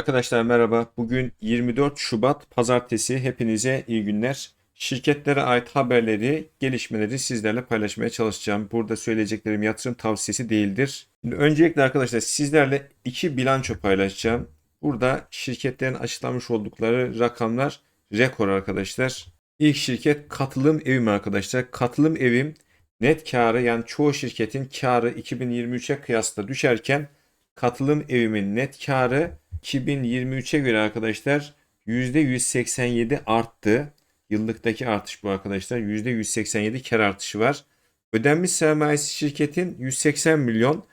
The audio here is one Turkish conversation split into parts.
Arkadaşlar merhaba. Bugün 24 Şubat Pazartesi. Hepinize iyi günler. Şirketlere ait haberleri, gelişmeleri sizlerle paylaşmaya çalışacağım. Burada söyleyeceklerim yatırım tavsiyesi değildir. Şimdi öncelikle arkadaşlar sizlerle iki bilanço paylaşacağım. Burada şirketlerin açıklamış oldukları rakamlar rekor arkadaşlar. İlk şirket katılım evim arkadaşlar. Katılım evim net karı yani çoğu şirketin karı 2023'e kıyasla düşerken katılım evimin net karı 2023'e göre arkadaşlar %187 arttı. Yıllıktaki artış bu arkadaşlar. %187 kar artışı var. Ödenmiş sermayesi şirketin 180 milyon.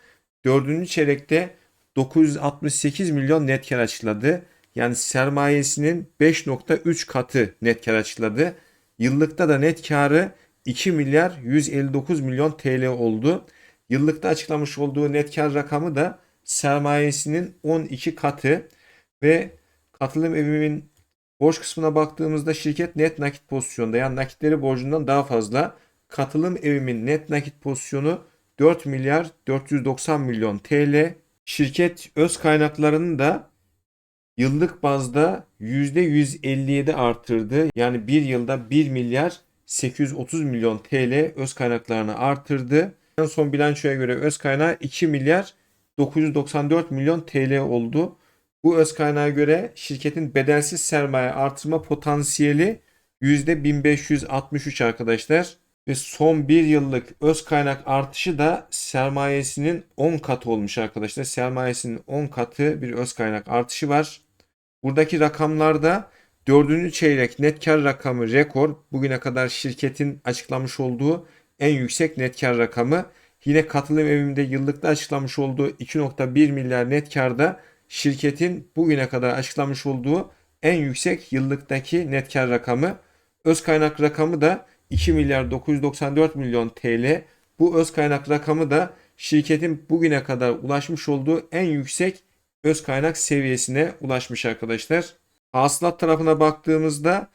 Dördüncü çeyrekte 968 milyon net kar açıkladı. Yani sermayesinin 5.3 katı net kar açıkladı. Yıllıkta da net karı 2 milyar 159 milyon TL oldu. Yıllıkta açıklamış olduğu net kar rakamı da sermayesinin 12 katı ve katılım evimin borç kısmına baktığımızda şirket net nakit pozisyonda yani nakitleri borcundan daha fazla. Katılım evimin net nakit pozisyonu 4 milyar 490 milyon TL. Şirket öz kaynaklarını da yıllık bazda %157 artırdı. Yani bir yılda 1 milyar 830 milyon TL öz kaynaklarını artırdı. En son bilançoya göre öz kaynağı 2 milyar 994 milyon TL oldu. Bu öz kaynağa göre şirketin bedelsiz sermaye artırma potansiyeli %1563 arkadaşlar. Ve son bir yıllık öz kaynak artışı da sermayesinin 10 katı olmuş arkadaşlar. Sermayesinin 10 katı bir öz kaynak artışı var. Buradaki rakamlarda dördüncü çeyrek net kar rakamı rekor. Bugüne kadar şirketin açıklamış olduğu en yüksek net kar rakamı. Yine katılım evimde yıllıkta açıklamış olduğu 2.1 milyar net karda şirketin bugüne kadar açıklamış olduğu en yüksek yıllıktaki net kar rakamı. Öz kaynak rakamı da 2 milyar 994 milyon TL. Bu öz kaynak rakamı da şirketin bugüne kadar ulaşmış olduğu en yüksek öz kaynak seviyesine ulaşmış arkadaşlar. Hasılat tarafına baktığımızda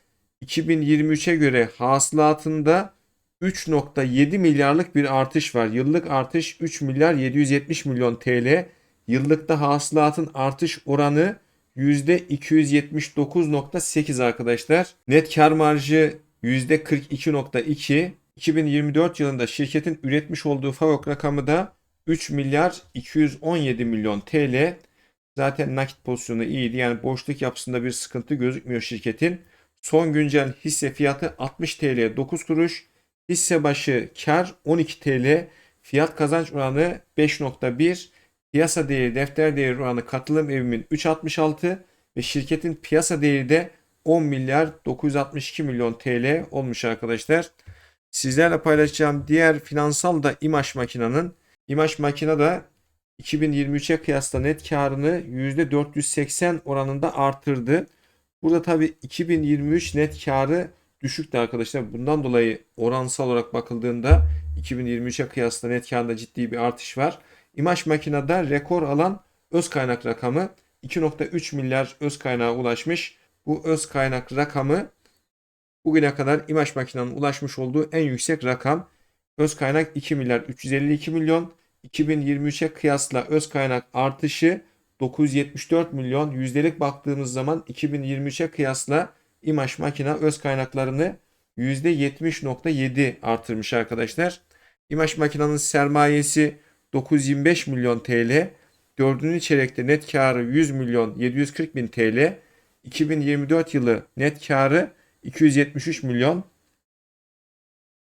2023'e göre hasılatında 3.7 milyarlık bir artış var. Yıllık artış 3 milyar 770 milyon TL. Yıllıkta hasılatın artış oranı %279.8 arkadaşlar. Net kar marjı %42.2. 2024 yılında şirketin üretmiş olduğu FAVÖK rakamı da 3 milyar 217 milyon TL. Zaten nakit pozisyonu iyiydi. Yani boşluk yapısında bir sıkıntı gözükmüyor şirketin. Son güncel hisse fiyatı 60 TL 9 kuruş. Hisse başı kar 12 TL. Fiyat kazanç oranı 5.1. Piyasa değeri defter değeri oranı katılım evimin 3.66 ve şirketin piyasa değeri de 10 milyar 962 milyon TL olmuş arkadaşlar. Sizlerle paylaşacağım diğer finansal da İMAŞ makinanın. İMAŞ makina da 2023'e kıyasla net karını %480 oranında artırdı. Burada tabi 2023 net karı düşüktü arkadaşlar. Bundan dolayı oransal olarak bakıldığında 2023'e kıyasla net karında ciddi bir artış var. İmaj makinede rekor alan öz kaynak rakamı 2.3 milyar öz kaynağa ulaşmış. Bu öz kaynak rakamı bugüne kadar imaj makinenin ulaşmış olduğu en yüksek rakam. Öz kaynak 2 milyar 352 milyon. 2023'e kıyasla öz kaynak artışı 974 milyon. Yüzdelik baktığımız zaman 2023'e kıyasla İmaj makina öz kaynaklarını %70.7 artırmış arkadaşlar. İmaj makinanın sermayesi 925 milyon TL. Dördüncü çeyrekte net karı 100 milyon 740 bin TL. 2024 yılı net karı 273 milyon.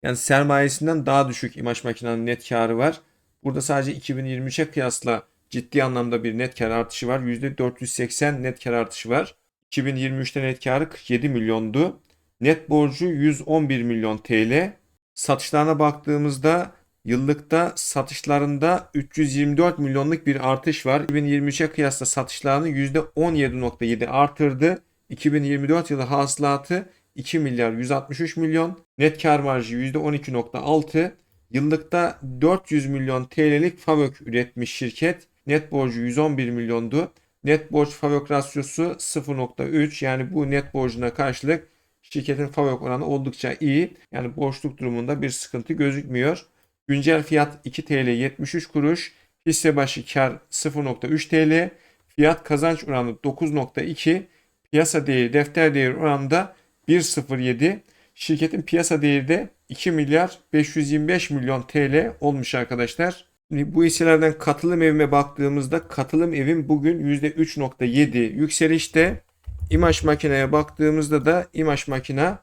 Yani sermayesinden daha düşük imaj makinanın net karı var. Burada sadece 2023'e kıyasla ciddi anlamda bir net kar artışı var. %480 net kar artışı var. 2023'te net karı 47 milyondu. Net borcu 111 milyon TL. Satışlarına baktığımızda yıllıkta satışlarında 324 milyonluk bir artış var. 2023'e kıyasla satışlarını %17.7 artırdı. 2024 yılı hasılatı 2 milyar 163 milyon. Net kar marjı %12.6. Yıllıkta 400 milyon TL'lik FAVÖK üretmiş şirket. Net borcu 111 milyondu. Net borç FAVÖK rasyosu 0.3 yani bu net borcuna karşılık şirketin FAVÖK oranı oldukça iyi. Yani borçluk durumunda bir sıkıntı gözükmüyor. Güncel fiyat 2 TL 73 kuruş. Hisse başı kar 0.3 TL. Fiyat kazanç oranı 9.2. Piyasa değeri defter değeri oranında 1.07. Şirketin piyasa değeri de 2 milyar 525 milyon TL olmuş arkadaşlar. Şimdi bu hisselerden katılım evime baktığımızda katılım evim bugün %3.7 yükselişte. İmaj makineye baktığımızda da imaj makina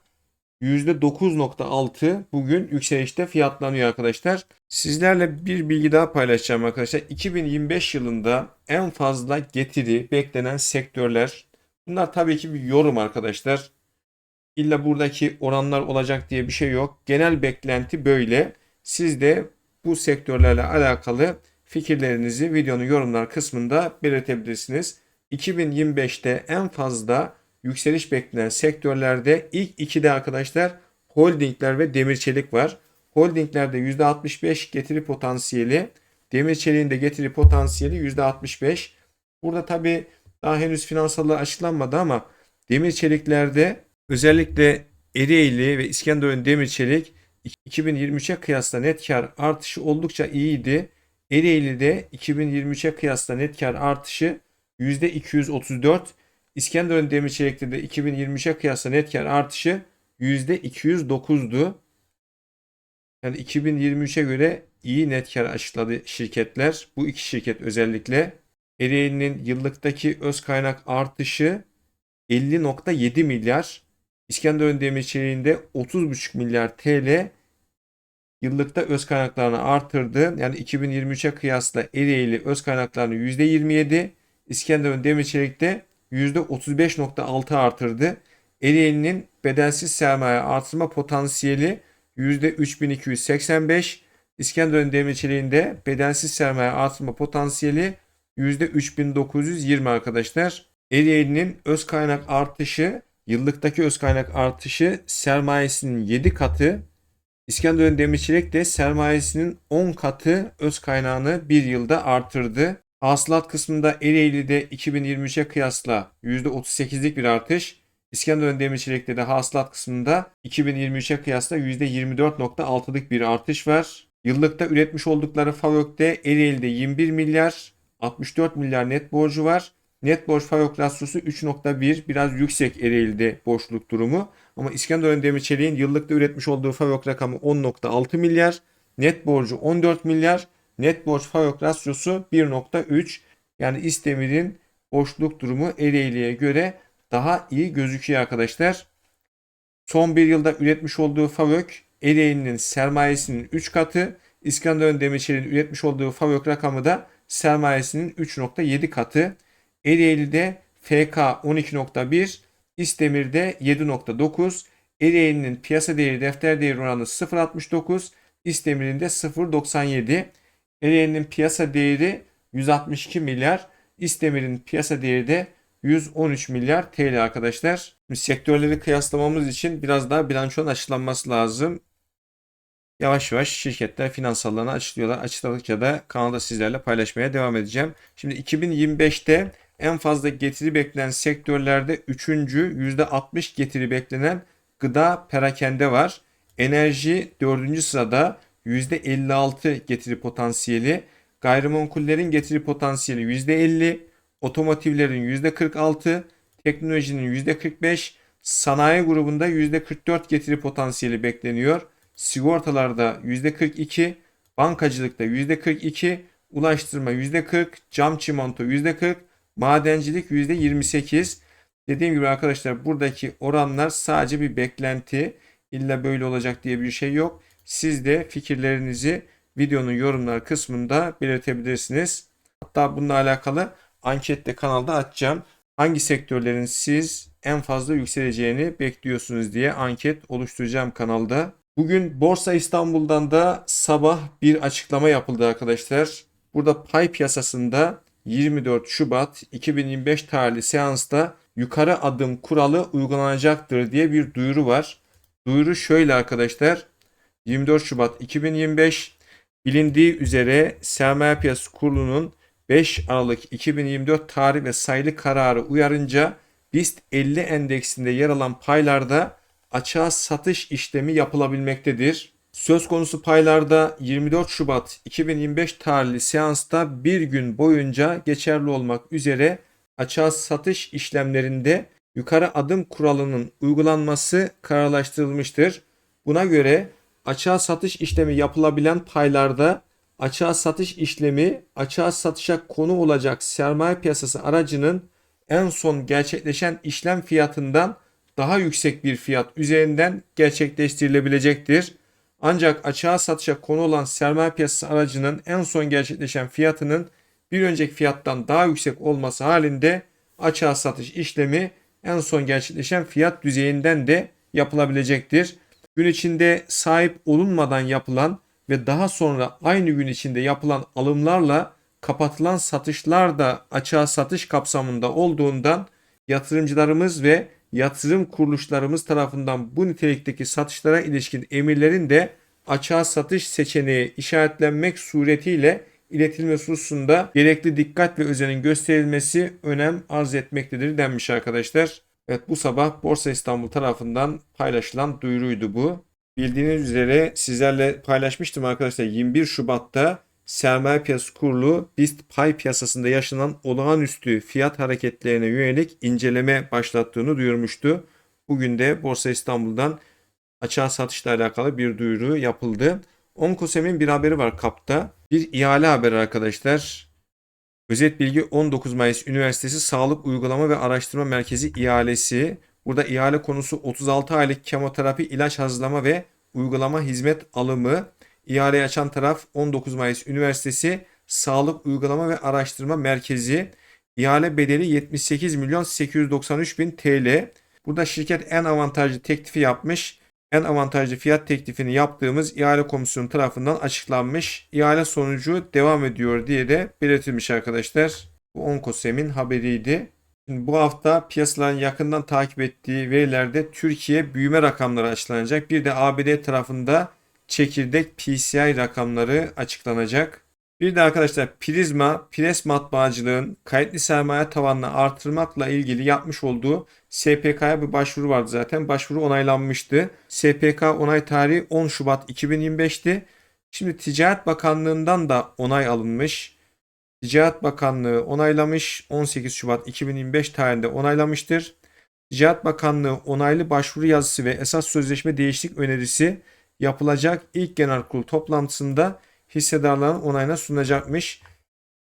%9.6 bugün yükselişte fiyatlanıyor arkadaşlar. Sizlerle bir bilgi daha paylaşacağım arkadaşlar. 2025 yılında en fazla getiri beklenen sektörler. Bunlar tabii ki bir yorum arkadaşlar. İlla buradaki oranlar olacak diye bir şey yok. Genel beklenti böyle. Siz de bu sektörlerle alakalı fikirlerinizi videonun yorumlar kısmında belirtebilirsiniz. 2025'te en fazla yükseliş beklenen sektörlerde ilk ikide arkadaşlar holdingler ve demir çelik var. Holdinglerde %65 getiri potansiyeli, demir çeliğin de getiri potansiyeli %65. Burada tabi daha henüz finansallar açıklanmadı ama demir çeliklerde özellikle Ereğli ve İskenderun demir çelik 2023'e kıyasla net kar artışı oldukça iyiydi. Ereğli'de 2023'e kıyasla net kar artışı %234. İskenderun Demir Çelik'te de 2023'e kıyasla net kar artışı %209'du. Yani 2023'e göre iyi net kar açıkladı şirketler. Bu iki şirket özellikle. Ereğli'nin yıllıktaki öz kaynak artışı 50.7 milyar. İskenderun Demir Çelik'inde 30.5 milyar TL yıllıkta öz kaynaklarını artırdı. Yani 2023'e kıyasla Ereğli öz kaynaklarını %27, İskenderun Demir Çelik'te %35.6 artırdı. Ereğli'nin bedelsiz sermaye artırma potansiyeli %3285, İskenderun Demir Çelik'inde bedelsiz sermaye artırma potansiyeli %3920 arkadaşlar. Ereğli'nin öz kaynak artışı, yıllıktaki öz kaynak artışı sermayesinin 7 katı, İskenderun Demirçelik de sermayesinin 10 katı öz kaynağını bir yılda artırdı. Hasılat kısmında Ereğli'de 2023'e kıyasla %38'lik bir artış. İskenderun Demirçelik'te de hasılat kısmında 2023'e kıyasla %24.6'lık bir artış var. Yıllıkta üretmiş oldukları FAVÖK'te Ereğli'de 21 milyar, 64 milyar net borcu var. Net borç FAVÖK rasyosu 3.1 biraz yüksek Ereğli'de borçluk durumu. Ama İskenderun Demirçelik'in yıllıkta üretmiş olduğu FAVÖK rakamı 10.6 milyar. Net borcu 14 milyar. Net borç FAVÖK rasyosu 1.3. Yani İstemir'in borçluk durumu Ereğli'ye göre daha iyi gözüküyor arkadaşlar. Son bir yılda üretmiş olduğu FAVÖK Ereğli'nin sermayesinin 3 katı. İskenderun Demirçelik'in üretmiş olduğu FAVÖK rakamı da sermayesinin 3.7 katı. Ereğli'de FK 12.1, İstemir'de 7.9, Ereğli'nin piyasa değeri defter değeri oranı 0.69, İstemir'in de 0.97. Ereğli'nin piyasa değeri 162 milyar, İstemir'in piyasa değeri de 113 milyar TL arkadaşlar. Sektörleri kıyaslamamız için biraz daha bilançonun açıklanması lazım. Yavaş yavaş şirketler finansallarını açıklıyorlar. Açıkladıkça da kanalda sizlerle paylaşmaya devam edeceğim. Şimdi 2025'te en fazla getiri beklenen sektörlerde 3. %60 getiri beklenen gıda perakende var. Enerji 4. sırada %56 getiri potansiyeli. Gayrimenkullerin getiri potansiyeli %50. Otomotivlerin %46. Teknolojinin %45. Sanayi grubunda %44 getiri potansiyeli bekleniyor. Sigortalarda %42. Bankacılıkta %42. Ulaştırma %40. Cam çimento %40. Madencilik %28. Dediğim gibi arkadaşlar buradaki oranlar sadece bir beklenti. İlla böyle olacak diye bir şey yok. Siz de fikirlerinizi videonun yorumlar kısmında belirtebilirsiniz. Hatta bununla alakalı ankette kanalda açacağım. Hangi sektörlerin siz en fazla yükseleceğini bekliyorsunuz diye anket oluşturacağım kanalda. Bugün Borsa İstanbul'dan da sabah bir açıklama yapıldı arkadaşlar. Burada pay piyasasında 24 Şubat 2025 tarihli seansta yukarı adım kuralı uygulanacaktır diye bir duyuru var. Duyuru şöyle arkadaşlar. 24 Şubat 2025 bilindiği üzere Sermaye Piyasası Kurulu'nun 5 Aralık 2024 tarih ve sayılı kararı uyarınca BIST 50 endeksinde yer alan paylarda açığa satış işlemi yapılabilmektedir. Söz konusu paylarda 24 Şubat 2025 tarihli seansta bir gün boyunca geçerli olmak üzere açığa satış işlemlerinde yukarı adım kuralının uygulanması kararlaştırılmıştır. Buna göre açığa satış işlemi yapılabilen paylarda açığa satış işlemi açığa satışa konu olacak sermaye piyasası aracının en son gerçekleşen işlem fiyatından daha yüksek bir fiyat üzerinden gerçekleştirilebilecektir. Ancak açığa satışa konu olan sermaye piyasası aracının en son gerçekleşen fiyatının bir önceki fiyattan daha yüksek olması halinde açığa satış işlemi en son gerçekleşen fiyat düzeyinden de yapılabilecektir. Gün içinde sahip olunmadan yapılan ve daha sonra aynı gün içinde yapılan alımlarla kapatılan satışlar da açığa satış kapsamında olduğundan yatırımcılarımız ve yatırım kuruluşlarımız tarafından bu nitelikteki satışlara ilişkin emirlerin de açığa satış seçeneği işaretlenmek suretiyle iletilmesi hususunda gerekli dikkat ve özenin gösterilmesi önem arz etmektedir denmiş arkadaşlar. Evet bu sabah Borsa İstanbul tarafından paylaşılan duyuruydu bu. Bildiğiniz üzere sizlerle paylaşmıştım arkadaşlar 21 Şubat'ta sermaye piyasası kurulu BIST pay piyasasında yaşanan olağanüstü fiyat hareketlerine yönelik inceleme başlattığını duyurmuştu. Bugün de Borsa İstanbul'dan açığa satışla alakalı bir duyuru yapıldı. Onkosem'in bir haberi var kapta. Bir ihale haberi arkadaşlar. Özet bilgi 19 Mayıs Üniversitesi Sağlık Uygulama ve Araştırma Merkezi ihalesi. Burada ihale konusu 36 aylık kemoterapi ilaç hazırlama ve uygulama hizmet alımı. İhaleyi açan taraf 19 Mayıs Üniversitesi Sağlık Uygulama ve Araştırma Merkezi. İhale bedeli 78 milyon 893 bin TL. Burada şirket en avantajlı teklifi yapmış. En avantajlı fiyat teklifini yaptığımız ihale komisyonu tarafından açıklanmış. İhale sonucu devam ediyor diye de belirtilmiş arkadaşlar. Bu Onkosem'in haberiydi. Şimdi bu hafta piyasaların yakından takip ettiği verilerde Türkiye büyüme rakamları açıklanacak. Bir de ABD tarafında çekirdek PCI rakamları açıklanacak. Bir de arkadaşlar Prizma, Pres Matbaacılığın kayıtlı sermaye tavanını artırmakla ilgili yapmış olduğu SPK'ya bir başvuru vardı zaten. Başvuru onaylanmıştı. SPK onay tarihi 10 Şubat 2025'ti. Şimdi Ticaret Bakanlığı'ndan da onay alınmış. Ticaret Bakanlığı onaylamış. 18 Şubat 2025 tarihinde onaylamıştır. Ticaret Bakanlığı onaylı başvuru yazısı ve esas sözleşme değişiklik önerisi yapılacak ilk genel kurul toplantısında hissedarların onayına sunulacakmış.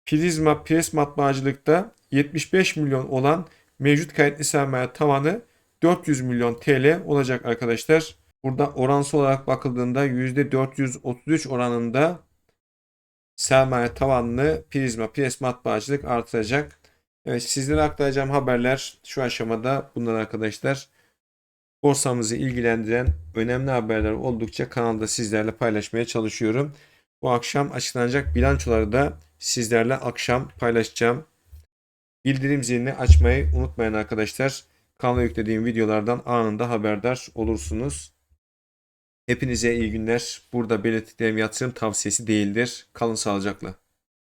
Prizma Pres Matbaacılık'ta 75 milyon olan mevcut kayıtlı sermaye tavanı 400 milyon TL olacak arkadaşlar. Burada oransal olarak bakıldığında %433 oranında sermaye tavanını Prizma Pres Matbaacılık artıracak. Evet sizlere aktaracağım haberler şu aşamada bunlar arkadaşlar. Borsamızı ilgilendiren önemli haberler oldukça kanalda sizlerle paylaşmaya çalışıyorum. Bu akşam açıklanacak bilançoları da sizlerle akşam paylaşacağım. Bildirim zilini açmayı unutmayın arkadaşlar. Kanala yüklediğim videolardan anında haberdar olursunuz. Hepinize iyi günler. Burada belirttiklerim yatırım tavsiyesi değildir. Kalın sağlıcakla.